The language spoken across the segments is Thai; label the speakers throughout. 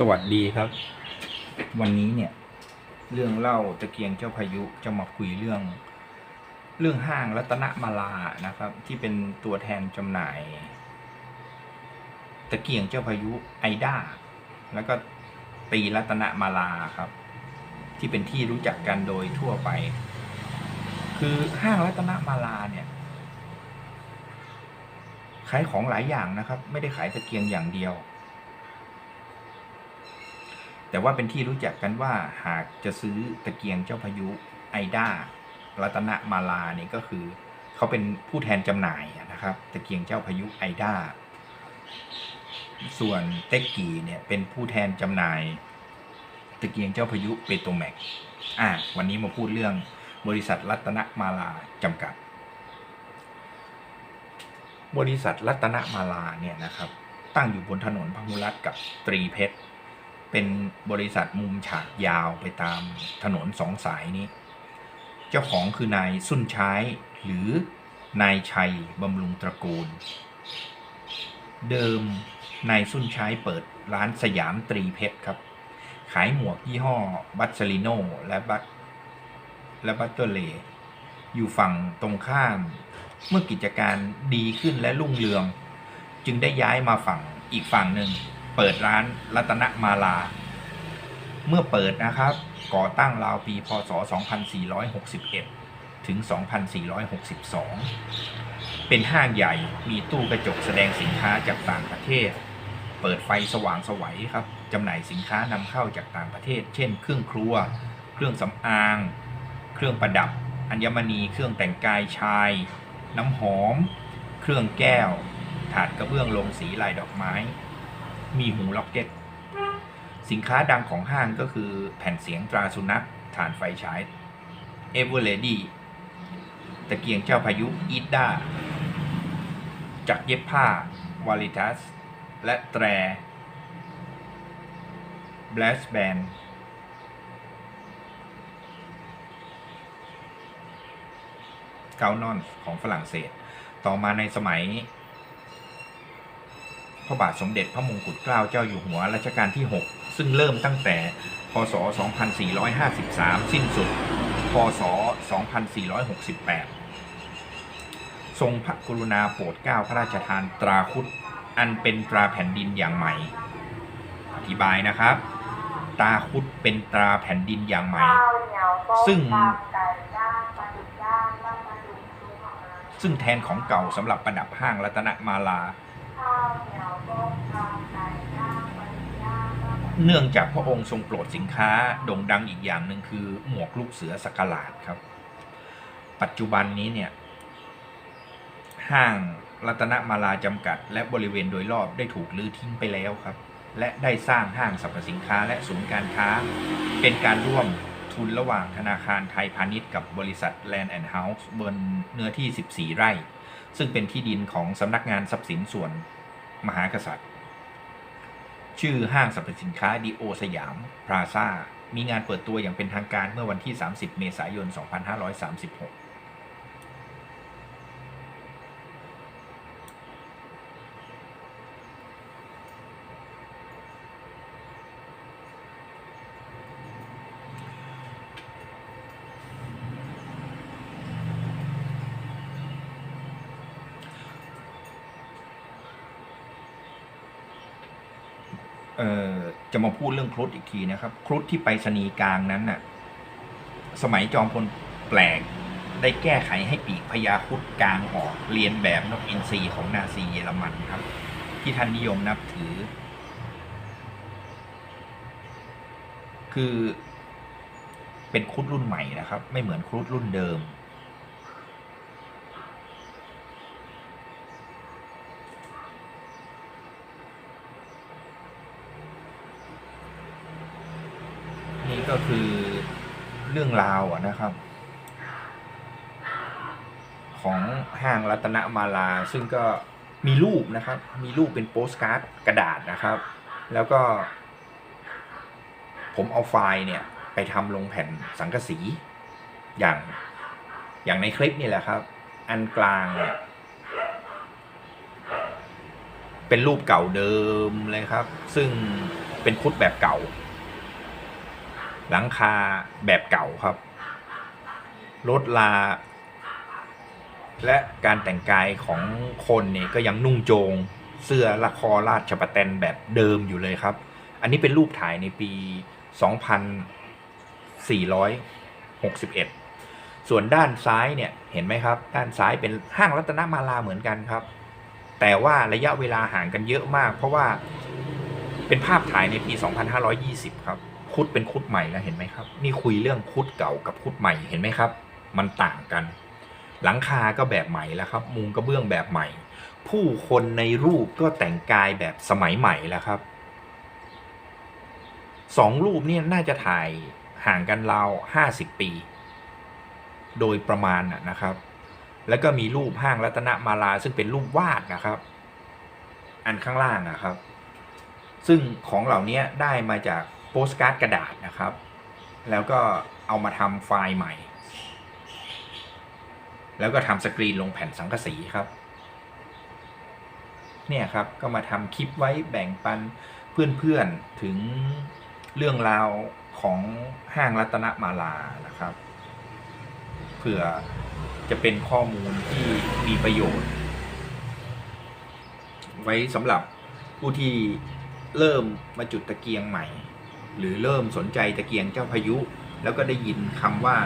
Speaker 1: สวัสดีครับ วันนี้เนี่ย เรื่องเล่าตะเกียงเจ้าพายุจะมาคุยเรื่อง เรื่องห้างรัตนมาลานะครับ ที่เป็นตัวแทนจำหน่าย ตะเกียงเจ้าพายุไอด้าแล้วก็ตีรัตนมาลาครับ ที่เป็นที่รู้จักกันโดยทั่วไป คือห้างรัตนมาลาเนี่ยขายของหลายอย่างนะครับ ไม่ได้ขายตะเกียงอย่างเดียว แต่ว่าเป็นที่รู้จักกันว่าหากจะซื้อตะเกียงเจ้าพายุไอด้ารัตนมาลาเนี่ยก็คือเขาเป็นผู้แทนจำหน่ายนะครับ ตะเกียงเจ้าพายุไอด้าส่วนเต็กกีเนี่ยเป็นผู้แทนจำหน่าย ตะเกียงเจ้าพายุเปโตแมกอะวันนี้มาพูดเรื่องบริษัทรัตนมาลาจำกัด บริษัทรัตนมาลาเนี่ยนะครับ ตั้งอยู่บนถนนพหุรัตน์กับตรีเพชร เป็นบริษัทมุมฉากยาวไปตามถนนสองสายนี้ เจ้าของคือนายสุนช้ายหรือนายชัยบำรุงตระกูล เดิมนายสุนช้ายเปิดร้านสยามตรีเพชรครับ ขายหมวกยี่ห้อบัตเซลิโนและบัตและบัตเตอร์เลอยู่ฝั่งตรงข้าม เมื่อกิจการดีขึ้นและรุ่งเรือง จึงได้ย้ายมาฝั่งอีกฝั่งหนึ่ง เปิดร้านรัตนมาลา เมื่อเปิดนะครับ ก่อตั้งราวปีพศ 2461 ถึง 2462 เป็นห้างใหญ่มีตู้กระจกแสดงสินค้าจากต่างประเทศ เปิดไฟสว่างสวัยครับจำหน่ายสินค้านำเข้าจากต่างประเทศ เช่น เครื่องครัว เครื่องสำอาง เครื่องประดับ อัญมณี เครื่องแต่งกายชาย น้ำหอม เครื่องแก้ว ถาดกระเบื้องลงสีลายดอกไม้ มีหูล็อกเก็ต สินค้าดังของห้างก็คือแผ่นเสียงตราสุนัขฐานไฟฉายเอเวอร์เลดี้ตะเกียงเจ้าพายุอีดดาจักรเย็บผ้าวาลิทัส และแตรแบลสแบนเกานอนของฝรั่งเศส ต่อมาในสมัย พระบาทสมเด็จพระมงกุฎเกล้าเจ้าอยู่หัวรัชกาลที่ 6 ซึ่งเริ่มตั้งแต่ พศ 2453 สิ้นสุด พศ 2468 ทรงพระกรุณาโปรดเกล้าพระราชทานตราคุดอันเป็นตราแผ่นดินอย่างใหม่ อธิบายนะครับ ตราคุดเป็นตราแผ่นดินอย่างใหม่ ซึ่งซึ่งแทนของเก่าสำหรับประดับห้างรัตนมาลา เนื่องจากพระองค์ทรงโปรดสินค้าโด่งดังอีกอย่างหนึ่งคือ หมวกลูกเสือสกาลาดครับ ปัจจุบันนี้เนี่ย ห้างรัตนมาลาจำกัด และบริเวณโดยรอบได้ถูกลื้อทิ้งไปแล้วครับ และได้สร้างห้างสรรพสินค้าและศูนย์การค้า เป็นการร่วมทุนระหว่างธนาคารไทยพาณิชย์กับบริษัท Land and House บนเนื้อที่ 14 ไร่ ซึ่งเป็นที่ดินของสำนักงานทรัพย์สินส่วนมหากษัตริย์ ชื่อห้างสรรพสินค้าดีโอสยาม พลาซ่า มีงานเปิดตัวอย่างเป็นทางการเมื่อวันที่ 30 เมษายน 2536 จะมาพูดเรื่องครุฑอีกทีนะครับ ครุฑที่ไปสนีกลางนั้นน่ะ สมัยจอมพลแปลก ได้แก้ไขให้ปีกพญาครุฑกลางออกเรียนแบบนกอินทรีของนาซีเยอรมันครับ ที่ท่านนิยมนับถือ คือเป็นครุฑรุ่นใหม่นะครับ ไม่เหมือนครุฑรุ่นเดิม นี่ ก็คือเรื่องราวนะครับ ของห้างรัตนมาลา ซึ่งก็มีรูปนะครับ มีรูปเป็นโปสการ์ดกระดาษนะครับ แล้วก็ ผมเอาไฟล์เนี่ย ไปทำลงแผ่นสังกะสีอย่างอย่างในคลิปนี่แหละครับ อันกลางเนี่ยเป็นรูปเก่าเดิมเลยครับ ซึ่งเป็นคุดแบบเก่า หลังคาแบบเก่าครับรถลา และการแต่งกายของคนเนี่ยก็ยังนุ่งโจง เสื้อละคอราชประแตนแบบเดิมอยู่เลยครับ อันนี้เป็นรูปถ่ายในปี 2461 ส่วนด้านซ้ายเนี่ยเห็นไหมครับ ด้านซ้ายเป็นห้างรัตนมาลาเหมือนกันครับ แต่ว่าระยะเวลาห่างกันเยอะมาก เพราะว่าเป็นภาพถ่ายในปี 2520 ครับ คุดเป็นคุดใหม่แล้วเห็นไหมครับ นี่คุยเรื่องคุดเก่ากับคุดใหม่เห็นไหมครับ มันต่างกัน หลังคาก็แบบใหม่แล้วครับ มุงกระเบื้องแบบใหม่ ผู้คนในรูปก็แต่งกายแบบสมัยใหม่แล้วครับสองรูปเนี่ยน่าจะถ่ายห่างกันราวห้าสิบปี โดยประมาณน่ะนะครับ แล้วก็มีรูปห้างรัตนมาลาซึ่งเป็นรูปวาดนะครับ อันข้างล่างนะครับ ซึ่งของเหล่านี้ได้มาจาก โปสการ์ดกระดาษนะครับ แล้วก็เอามาทำไฟล์ใหม่ แล้วก็ทำสกรีนลงแผ่นสังกะสีครับ เนี่ยครับก็มาทำคลิปไว้แบ่งปันเพื่อนๆถึงเรื่องราวของห้างรัตนมาลานะครับ เผื่อจะเป็นข้อมูลที่มีประโยชน์ ไว้สำหรับผู้ที่เริ่มมาจุดตะเกียงใหม่ หรือเริ่มสนใจตะเกียงเจ้าพายุ แล้วก็ได้ยินคำว่า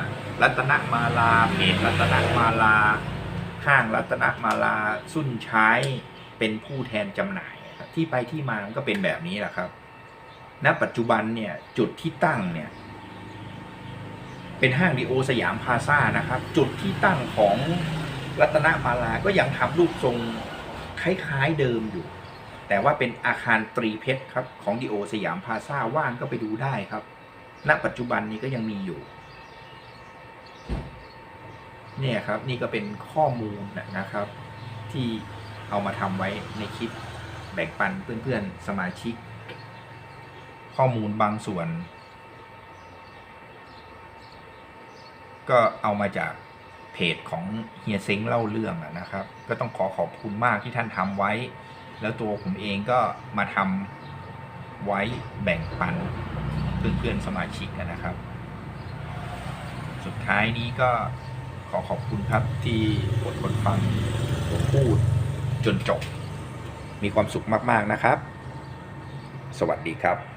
Speaker 1: รัตนมาลาเพจรัตนมาลา ห้างรัตนมาลาสุนใช้เป็นผู้แทนจำหน่ายที่ไปที่มามันก็เป็นแบบนี้แหละครับ ณ ปัจจุบันเนี่ยจุดที่ตั้งเนี่ยเป็นห้างดีโอสยามพาซ่านะครับ จุดที่ตั้งของรัตนมาลาก็ยังทำรูปทรงคล้ายๆเดิมอยู่ แต่ว่าเป็นอาคารตรีเพชรครับของดีโอสยามพาซาว่างก็ไปดูได้ครับ ณ ปัจจุบันนี้ก็ยังมีอยู่ เนี่ยครับนี่ก็เป็นข้อมูลนะครับ ที่เอามาทำไว้ในคลิปแบ่งปันเพื่อนๆสมาชิก ข้อมูลบางส่วน ก็เอามาจากเพจของเฮียเซ้งเล่าเรื่องนะครับ ก็ต้องขอขอบคุณมากที่ท่านทำไว้ แล้วตัวผมเองก็มาทำไว้แบ่งปันเพื่อนๆสมาชิกนะครับ สุดท้ายนี้ก็ขอขอบคุณครับที่อดทนฟังผมพูดจนจบ มีความสุขมาก ๆ นะครับ สวัสดีครับ